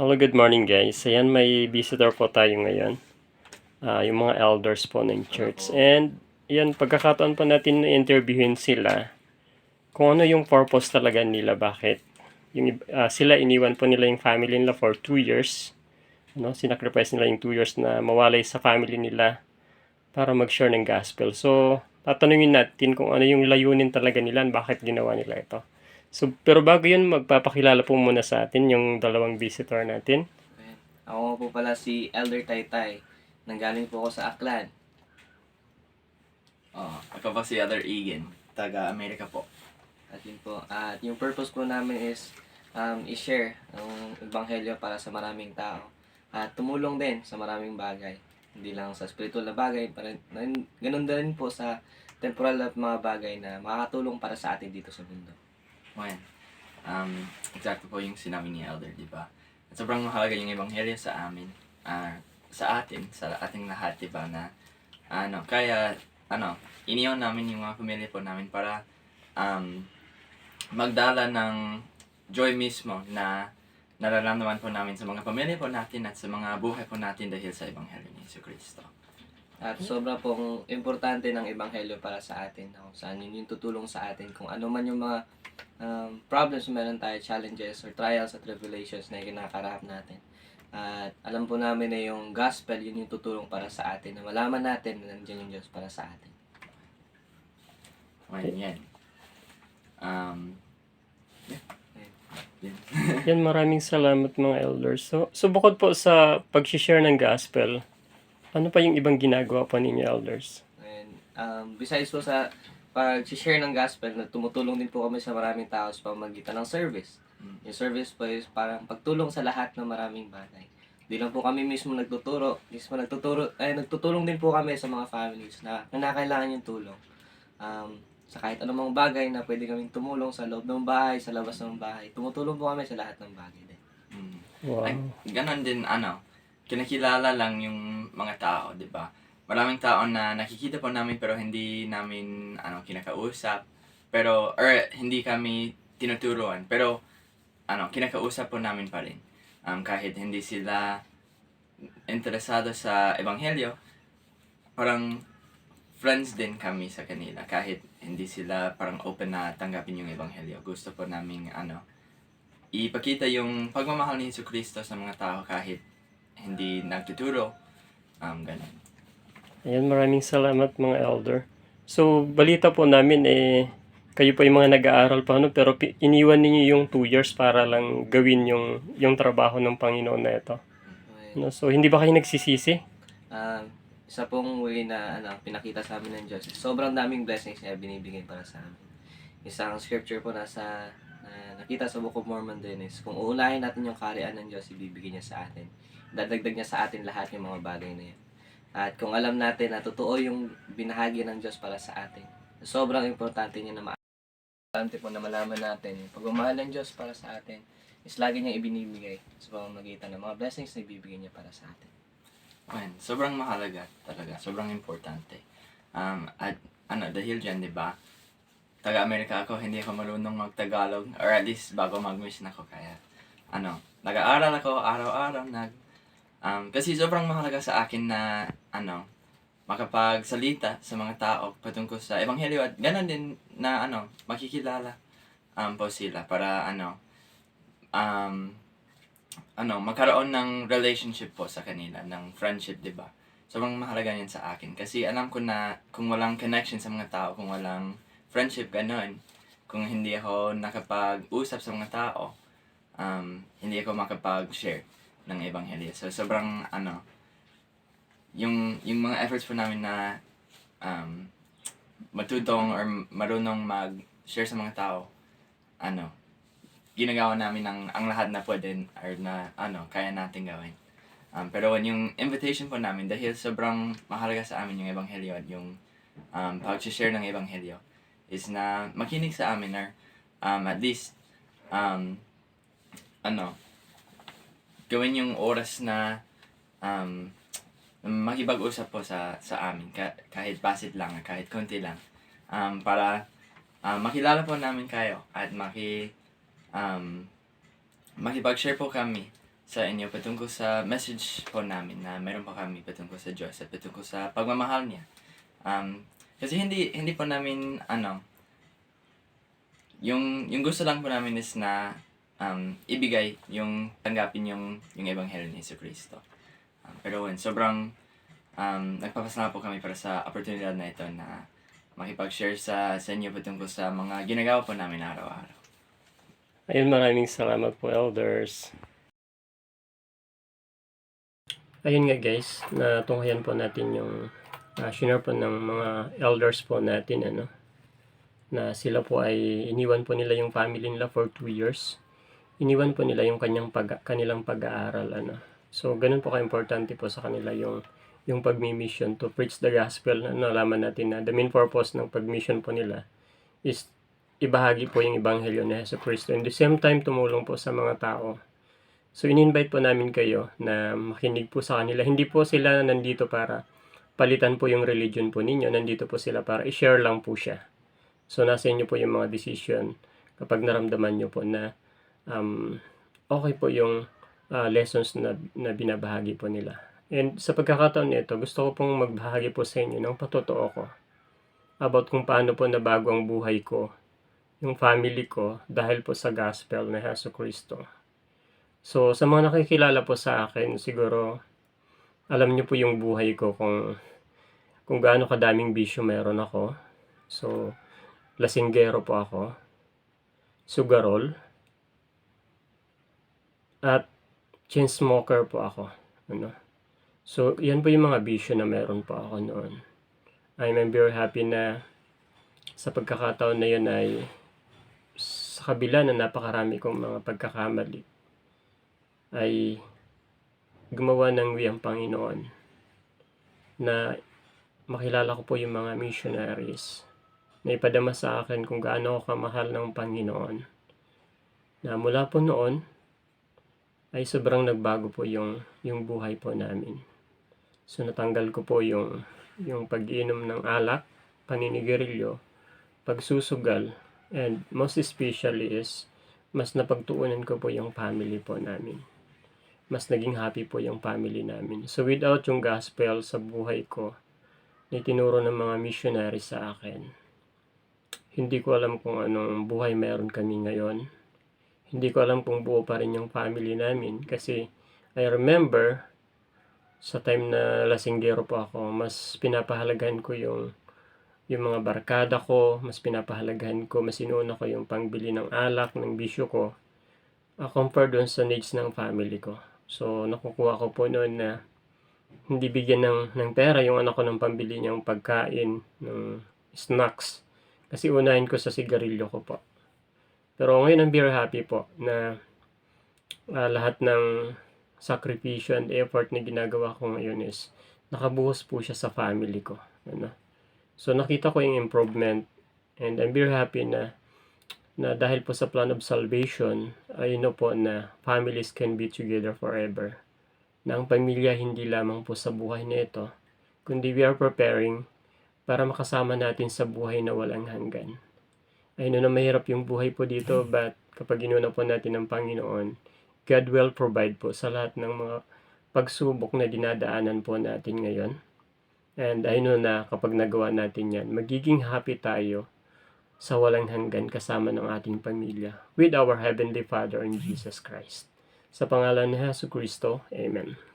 Hello, good morning guys. Ayan, may visitor po tayo ngayon. Ah, yung mga elders po ng church. And yan, pagkakataon po natin na interviewin sila kung ano yung purpose talaga nila, bakit. Yung, ah, sila, iniwan po nila yung family nila for two years. No? Sinacrifice nila yung two years na mawalay sa family nila para mag-share ng gospel. So, tatanungin natin kung ano yung layunin talaga nila, bakit ginawa nila ito. So, pero bago yun, magpapakilala po muna sa atin yung dalawang visitor natin. Ako po pala si Elder Taytay. Nanggaling po ako sa Aklan. Oh, ako po si Other Egan, taga Amerika po. At yun po. At yung purpose po namin is um, i-share ang ebanghelyo para sa maraming tao. At tumulong din sa maraming bagay. Hindi lang sa spiritual na bagay, para, ganun din po sa temporal na mga bagay na makakatulong para sa atin dito sa mundo. Ngayon, um, exacto po yung sinabi ni Elder, di ba? At sobrang mahalaga yung ebanghelyo sa amin, ah, sa atin, sa ating lahat, di ba, na, ano, kaya, ano, iniwan namin yung mga pamilya po namin para, um, magdala ng joy mismo na nararamdaman po namin sa mga pamilya po natin at sa mga buhay po natin dahil sa ebanghelyo ni Yesu Cristo. At sobra pong importante ng ebanghelyo para sa atin. Kung saan yun yung tutulong sa atin. Kung ano man yung mga um, problems na meron tayo, challenges or trials at tribulations na kinakarap natin. At alam po namin na yung gospel, yun yung tutulong para sa atin. Na malaman natin na nandiyan yung Diyos para sa atin. Ngayon, yan. Um, yeah. Yan. Yan, maraming salamat mga elders. So, so bukod po sa pag-share ng gospel, ano pa yung ibang ginagawa po ninyo elders? And um, besides po sa pag-share ng gospel, na tumutulong din po kami sa maraming tao sa pamagitan ng service. Mm. Yung service po is parang pagtulong sa lahat ng maraming bagay. Di lang po kami mismo nagtuturo, mismo nagtuturo, ay nagtutulong din po kami sa mga families na, na nakailangan yung tulong. Um, sa kahit anumang bagay na pwede kaming tumulong sa loob ng bahay, sa labas ng bahay. Tumutulong po kami sa lahat ng bagay din. Mm. Wow. Ay, ganon din, ano, kinakilala lang yung mga tao, di ba? Maraming tao na nakikita po namin pero hindi namin, ano, kinakausap. Pero, or hindi kami tinuturuan. Pero, ano, kinakausap po namin pa rin. Um, kahit hindi sila interesado sa ebanghelyo, parang friends din kami sa kanila. Kahit hindi sila parang open na tanggapin yung ebanghelyo. Gusto po namin, ano, ipakita yung pagmamahal ni Yesu Cristo sa mga tao kahit hindi nagtuturo. Um, ganun. Ayan, maraming salamat mga elder. So, balita po namin eh, kayo po yung mga nag-aaral pa ano, pero iniwan ninyo yung two years para lang gawin yung, yung trabaho ng Panginoon na ito. No? So, hindi ba kayo nagsisisi? Um, isa pong way na ano, pinakita sa amin ng Diyos. Sobrang daming blessings niya binibigay para sa amin. Isang scripture po nasa na nakita sa Book of Mormon din is kung uunahin natin yung kaharian ng Diyos, ibibigay niya sa atin. Dadagdag niya sa atin lahat yung mga bagay na yan. At kung alam natin na totoo yung binahagi ng Diyos para sa atin, sobrang importante niya na Importante po na malaman natin pagmamahal ng Diyos para sa atin is lagi niya ibinibigay sa pamamagitan ng mga blessings na ibibigay niya para sa atin. Ayan, sobrang mahalaga talaga, sobrang importante. Um, at ano, dahil dyan, di ba, taga-Amerika ako, hindi ako marunong mag-Tagalog, or at least bago mag-mission ako, kaya, ano, nag-aaral ako araw-araw, nag, um, kasi sobrang mahalaga sa akin na, ano, makapagsalita sa mga tao patungkol sa Ebanghelyo at gano'n din na, ano, makikilala um, po sila para, ano, um, ano, magkaroon ng relationship po sa kanila, ng friendship, di ba? Sobrang mahalaga yan sa akin. Kasi alam ko na kung walang connection sa mga tao, kung walang friendship, ganun, kung hindi ako nakapag-usap sa mga tao, um, hindi ako makapag-share ng ebanghelyo. So, sobrang, ano, yung, yung mga efforts po namin na um, matutong or marunong mag-share sa mga tao, ano, ginagawa namin ang, ang lahat na pwede or na ano, kaya natin gawin. Um, pero yung invitation po namin, dahil sobrang mahalaga sa amin yung ebanghelyo at yung um, pag-share ng ebanghelyo, is na makinig sa amin or um, at least um, ano, gawin yung oras na um, makipag-usap po sa sa amin ka, kahit basit lang kahit konti lang um, para um, makilala po namin kayo at maki um, makipag-share po kami sa inyo patungkol sa message po namin na meron pa kami patungkol sa Diyos at patungkol sa pagmamahal niya. Um, kasi hindi hindi po namin ano yung yung gusto lang po namin is na um, ibigay yung tanggapin yung yung ebanghelyo ni Yesu Cristo. Pero yun, sobrang um, nagpapasalamat po kami para sa oportunidad na ito na makipag-share sa, sa inyo patungkol sa mga ginagawa po namin araw-araw. Ayun, maraming salamat po, elders. Ayun nga guys, natunghayan po natin yung uh, shinare po ng mga elders po natin, ano, na sila po ay iniwan po nila yung family nila for two years. Iniwan po nila yung kanyang pag, kanilang pag-aaral, ano. So, ganun po ka-importante po sa kanila yung yung pag-mission to preach the gospel na nalaman natin na the main purpose ng pag-mission po nila is ibahagi po yung ebanghelyo ni Yesu Cristo. In the same time, tumulong po sa mga tao. So, in-invite po namin kayo na makinig po sa kanila. Hindi po sila nandito para palitan po yung religion po ninyo. Nandito po sila para i-share lang po siya. So, nasa inyo po yung mga decision kapag naramdaman nyo po na um, okay po yung uh, lessons na, na binabahagi po nila. And sa pagkakataon nito, gusto ko pong magbahagi po sa inyo ng patotoo ko about kung paano po nabago ang buhay ko, yung family ko, dahil po sa gospel na Heso Kristo. So, sa mga nakikilala po sa akin, siguro, alam niyo po yung buhay ko kung kung gaano kadaming bisyo meron ako. So, lasinggero po ako, sugarol, at chain smoker po ako. Ano? So, yan po yung mga bisyo na meron po ako noon. I'm very happy na sa pagkakataon na yun ay sa kabila na napakarami kong mga pagkakamali ay gumawa ng wiyang Panginoon na makilala ko po yung mga missionaries na ipadama sa akin kung gaano ako kamahal ng Panginoon na mula po noon ay sobrang nagbago po yung, yung buhay po namin. So natanggal ko po yung, yung pag-inom ng alak, paninigarilyo, pagsusugal, and most especially is mas napagtuunan ko po yung family po namin. Mas naging happy po yung family namin. So without yung gospel sa buhay ko, na tinuro ng mga missionary sa akin, hindi ko alam kung anong buhay meron kami ngayon. Hindi ko alam kung buo pa rin yung family namin kasi I remember sa time na lasinggero po ako, mas pinapahalagahan ko yung yung mga barkada ko, mas pinapahalagahan ko, mas inuuna ko yung pangbili ng alak, ng bisyo ko, uh, compare doon sa needs ng family ko. So, nakukuha ko po noon na hindi bigyan ng, ng pera yung anak ko ng pambili niyang pagkain, ng snacks. Kasi unahin ko sa sigarilyo ko po. Pero ngayon I'm very happy po na uh, lahat ng sakripisyo and effort na ginagawa ko ngayon is nakabuhos po siya sa family ko. Ano? So nakita ko yung improvement and I'm very happy na na dahil po sa plan of salvation, ay know po na families can be together forever. Na ang pamilya hindi lamang po sa buhay na ito, kundi we are preparing para makasama natin sa buhay na walang hanggan. I know na mahirap yung buhay po dito, but kapag inuna po natin ng Panginoon, God will provide po sa lahat ng mga pagsubok na dinadaanan po natin ngayon. And I know na kapag nagawa natin yan, magiging happy tayo sa walang hanggan kasama ng ating pamilya with our Heavenly Father in Jesus Christ. Sa pangalan ni Yesu Kristo, Amen.